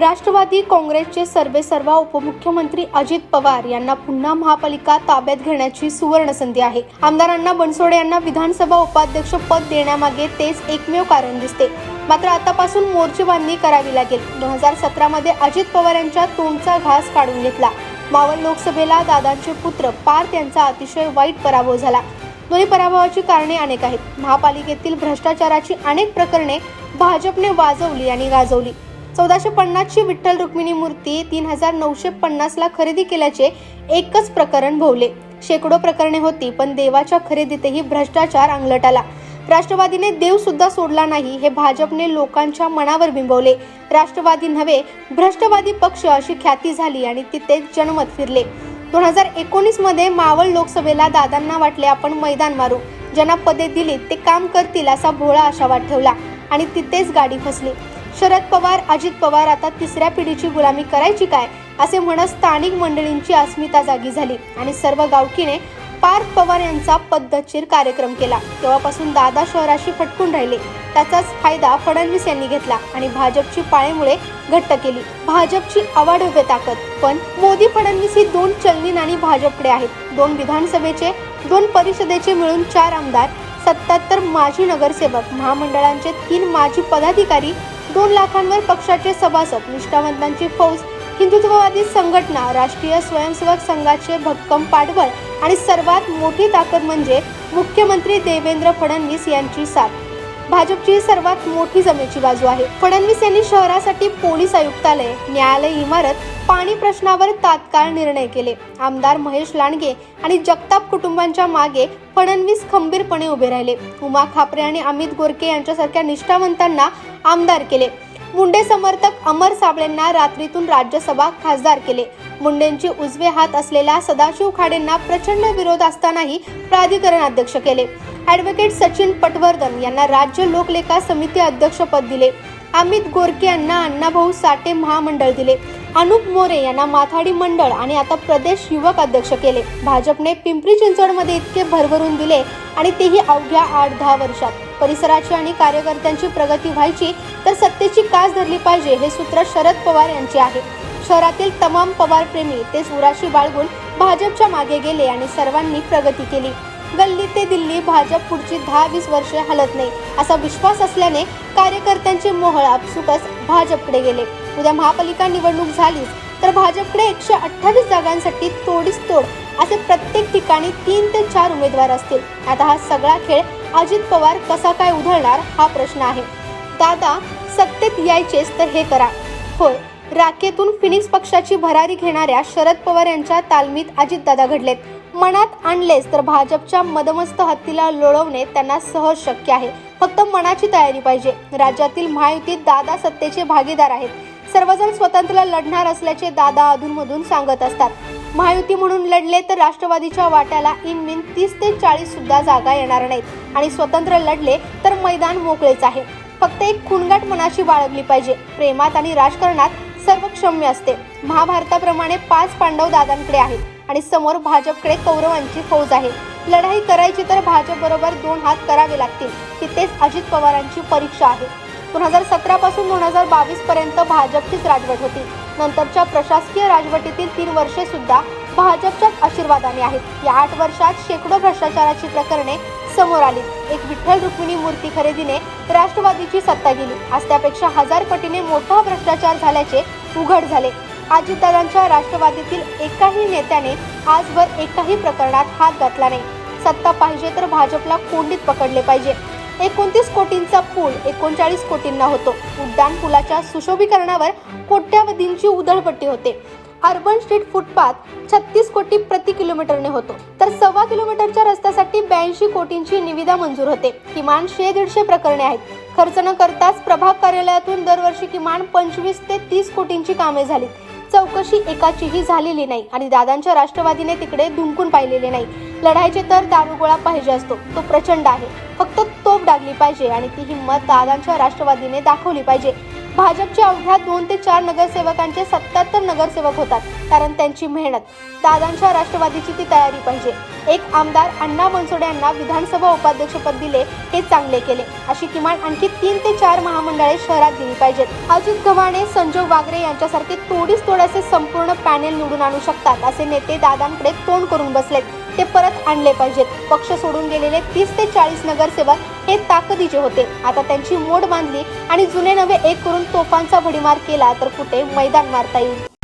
राष्ट्रवादी काँग्रेसचे सर्वेसर्वा उपमुख्यमंत्री अजित पवार यांना पुन्हा महापालिका ताब्यात घेण्याची सुवर्ण संधी आहे. आमदारांना बनसोडे यांना विधानसभा उपाध्यक्ष पद देण्यामागे तेच एकमेव कारण दिसते. मात्र आतापासून मोर्चेबांधणी करावी लागेल. दोन हजार सतरा मध्ये अजित पवार यांच्या तोंडचा घास काढून घेतला. मावळ लोकसभेला दादांचे पुत्र पार्थ यांचा अतिशय वाईट पराभव झाला. दोन्ही पराभवाची कारणे अनेक आहेत. महापालिकेतील भ्रष्टाचाराची अनेक प्रकरणे भाजपने वाजवली आणि गाजवली. चौदाशे पन्नासची विठ्ठल रुक्मिणी मूर्ती तीन हजार नऊशे पन्नासला खरेदी केल्याचे एकच प्रकरण भोवले शेकडो प्रकरणे होती पण देवाच्या खरेदीतही भ्रष्टाचार अंगलट आला. राष्ट्रवादीने देव सुद्धा सोडला नाही हे भाजपने लोकांच्या मनावर बिंबवले. राष्ट्रवादी नव्हे भ्रष्टवादी पक्ष अशी ख्याती झाली आणि तिथेच जनमत फिरले. दोन हजार एकोणीसमध्ये मावळ लोकसभेला दादांना वाटले आपण मैदान मारू. ज्यांना पदे दिली ते काम करतील असा भोळा आशावाद ठेवला आणि तिथेच गाडी फसली. शरद पवार अजित पवार आता तिसऱ्या पिढीची गुलामी करायची काय? असे म्हणत स्थानिक मंडळींची अस्मिता जागी झाली आणि सर्व गावकीने पार्थ पवार यांचा पद्धतशीर कार्यक्रम केला. तेव्हापासून दादा शहराशी फटकून राहिले. त्याचाच फायदा फडणवीस यांनी घेतला आणि भाजपची पाळेमुळे घट्ट केली. भाजपची अवाढव्य ताकद. पण मोदी फडणवीस ही दोन चलनी नाणी भाजपकडे आहेत. दोन विधानसभेचे दोन परिषदेचे मिळून चार आमदार सत्याहत्तर माजी नगरसेवक महामंडळांचे तीन माजी पदाधिकारी दोन लाखांवर पक्षाचे सभासद निष्ठावंतांची फौज हिंदुत्ववादी संघटना राष्ट्रीय स्वयंसेवक संघाचे भक्कम पाठबळ आणि सर्वात मोठी ताकद म्हणजे मुख्यमंत्री देवेंद्र फडणवीस यांची साथ. भाजपची सर्वात मोठी जमेची बाजू आहे. फडणवीस यांनी शहरासाठी पोलीस आयुक्तालय न्यायालय इमारत पाणी प्रश्नावर तात्काळ निर्णय केले. आमदार महेश लांडगे आणि जगताप कुटुंबांच्या मागे फडणवीस खंबीरपणे उभे राहिले. उमा खापरे आणि अमित गोरके यांच्यासारख्या निष्ठावंतांना आमदार केले. मुंडे समर्थक अमर साबळेंना रात्रीतून राज्यसभा खासदार केले. मुंडेंची उजवे हात असलेल्या सदाशिव खाडेंना प्रचंड विरोध असतानाही प्राधिकरण अध्यक्ष केले. ॲडव्होकेट सचिन पटवर्धन यांना राज्य लोकलेखा समिती अध्यक्षपद दिले. अमित गोरके यांना अण्णाभाऊ साठे महामंडळ दिले. अनुप मोरे यांना माथाडी मंडळ आणि आता प्रदेश युवक अध्यक्ष केले. भाजपने पिंपरी चिंचवडमध्ये इतके भरभरून दिले आणि तेही अवघ्या आठ दहा वर्षात. परिसराची आणि कार्यकर्त्यांची प्रगती व्हायची तर सत्तेची कास धरली पाहिजे हे सूत्र शरद पवार यांचे आहे. शहरातील तमाम पवार प्रेमी ते सुराशी बाळगून भाजपच्या मागे गेले आणि सर्वांनी प्रगती केली. गल्ली ते दिल्ली भाजप पुढची दहा वीस वर्षे हलत नाही असा विश्वास असल्याने कार्यकर्त्यांचे मोहळ आपसुकच भाजपकडे गेले. उद्या महापालिका निवडणूक झालीच तर भाजपकडे एकशे अठ्ठावीस जागांसाठी तोडीस तोड असे प्रत्येक ठिकाणी तीन ते चार उमेदवार असतील. आता हा सगळा खेळ अजित पवार कसा काय उधळणार हा प्रश्न आहे. दादा सत्तेत यायचेच तर हे करा. होय राखेतून फिनिक्स पक्षाची भरारी घेणाऱ्या शरद पवार यांच्या तालमीत अजितदादा घडलेत. मनात आणलेच तर भाजपच्या मदमस्त हत्तीला लोळवणे त्यांना सहज शक्य आहे. फक्त मनाची तयारी पाहिजे. राज्यातील महायुतीत दादा सत्तेचे भागीदार आहेत. सर्वजण स्वतंत्र लढणार असल्याचे दादा अधूनमधून सांगत असतात. महायुती म्हणून लढले तर राष्ट्रवादीच्या वाट्याला इनमिन तीस ते चाळीस सुद्धा जागा येणार नाहीत. आणि स्वतंत्र लढले तर मैदान मोकळेच आहे. फक्त एक खुणगाट मनाची बाळगली पाहिजे. प्रेमात आणि राजकारणात सर्व क्षम्य असते. महाभारताप्रमाणे पाच पांडव दादांकडे आहेत. आणि समोर भाजपकडे कौरवांची फौज आहे. लढाई करायची तर भाजप बरोबर दोन हात करावे लागतील. तिथेच अजित पवारांची परीक्षा आहे. दोन हजार सतरा पासून दोन हजार बावीस पर्यंत भाजपचीच राजवट होती. नंतरच्या प्रशासकीय राजवटीतील तीन वर्षे सुद्धा भाजपच्याच आशीर्वादाने आहेत. या आठ वर्षात शेकडो भ्रष्टाचाराची प्रकरणे समोर आली. एक विठ्ठल रुक्मिणी मूर्ती खरेदीने राष्ट्रवादीची सत्ता गेली. आज त्यापेक्षा हजार पटीने मोठा भ्रष्टाचार झाल्याचे उघड झाले. अजितदादांच्या राष्ट्रवादीतील एकाही नेत्याने आजवर एकाही प्रकरणात हात घातला नाही. सत्ता पाहिजे तर भाजपला कोंडीत पकडले पाहिजे. एकोणतीस कोटींचा पूल एकोणचाळीस कोटींना होतो. उड्डाण पुलाच्या सुशोभीकरणावर कोट्यावधींची उधळपट्टी होते. अर्बन स्ट्रीट फुटपाथ छत्तीस कोटी प्रति किलोमीटरने होतो. तर सव्वा किलोमीटरच्या रस्त्यासाठी ब्याऐंशी कोटींची निविदा मंजूर होते. किमान शे दीडशे प्रकरणे आहेत. खर्च न करताच प्रभाग कार्यालयातून दरवर्षी किमान पंचवीस ते तीस कोटींची कामे झाली चौकशी एकाचीही झालेली नाही आणि दादांच्या राष्ट्रवादीने तिकडे धुंकून पाहिलेले नाही. लढायचे तर दारुगोळा पाहिजे असतो. तो प्रचंड आहे. फक्त तोफ डागली पाहिजे आणि ती हिंमत दादांच्या राष्ट्रवादीने दाखवली पाहिजे. भाजपच्या अवघ्या दोन ते चार नगरसेवकांचे सत्याहत्तर नगरसेवक होतात कारण त्यांची मेहनत. दादांच्या राष्ट्रवादीची ती तयारी पाहिजे. एक आमदार अण्णा बनसोडे यांना विधानसभा उपाध्यक्षपद दिले हे चांगले केले. अशी किमान आणखी तीन ते चार महामंडळे शहरात दिली पाहिजेत. अजित गव्हाणे संजय वागरे यांच्यासारखे तोडीस तोडाचे संपूर्ण पॅनेल निवडून आणू शकतात असे नेते दादांकडे तोंड करून बसलेत. ते परत आणले पाहिजेत. पक्ष सोडून गेलेले तीस ते चाळीस नगरसेवक हे ताकदीचे होते. आता त्यांची मोड बांधली आणि जुने नवे एक करून तोफांचा भडीमार केला तर कुठे मैदान मारता येईल?